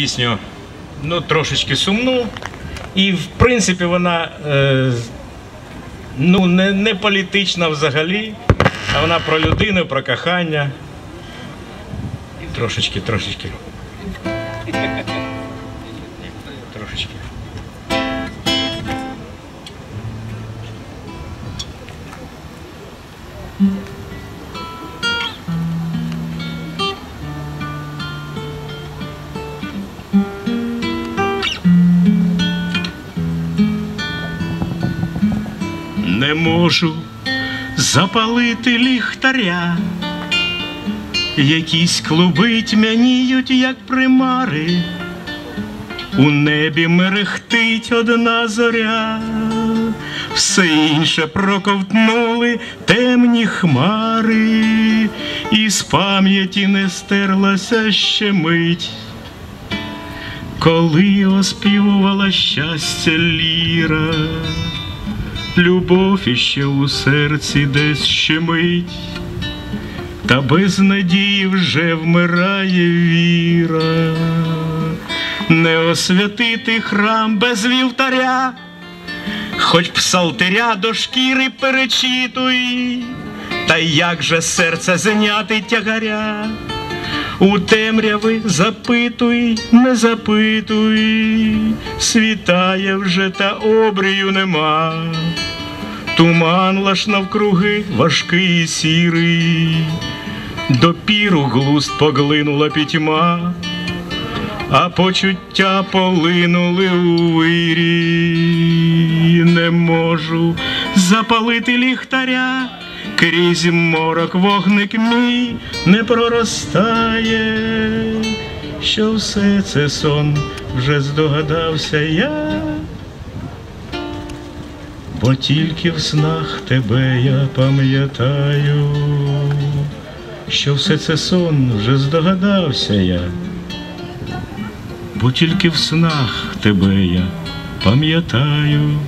пісню ну, трошечки сумну. І, в принципі, вона е, ну, не, не політична взагалі, а вона про людину, про кохання. Трошечки, трошечки. Трошечки. Не можу запалити ліхтаря, якісь клуби тьмяніють, як примари, у небі мерехтить одна зоря, все інше проковтнули темні хмари, і з пам'яті не стерлася ще мить. Коли оспівувала щастя ліра, любов іще у серці десь щемить, та без надії вже вмирає віра, не освятити храм без вівтаря, хоч псалтиря до шкіри перечитуй, та як же серце зняти тягаря. У темряви запитуй, не запитуй, світає вже та обрію нема. Туман лаш навкруги важкий і сірий, допіру глуст поглинула пітьма, а почуття полинули у вирій. Не можу запалити ліхтаря, крізь морок вогник мій не проростає, що все це сон вже здогадався я. Бо тільки в снах тебе я пам'ятаю, що все це сон вже здогадався я, бо тільки в снах тебе я пам'ятаю.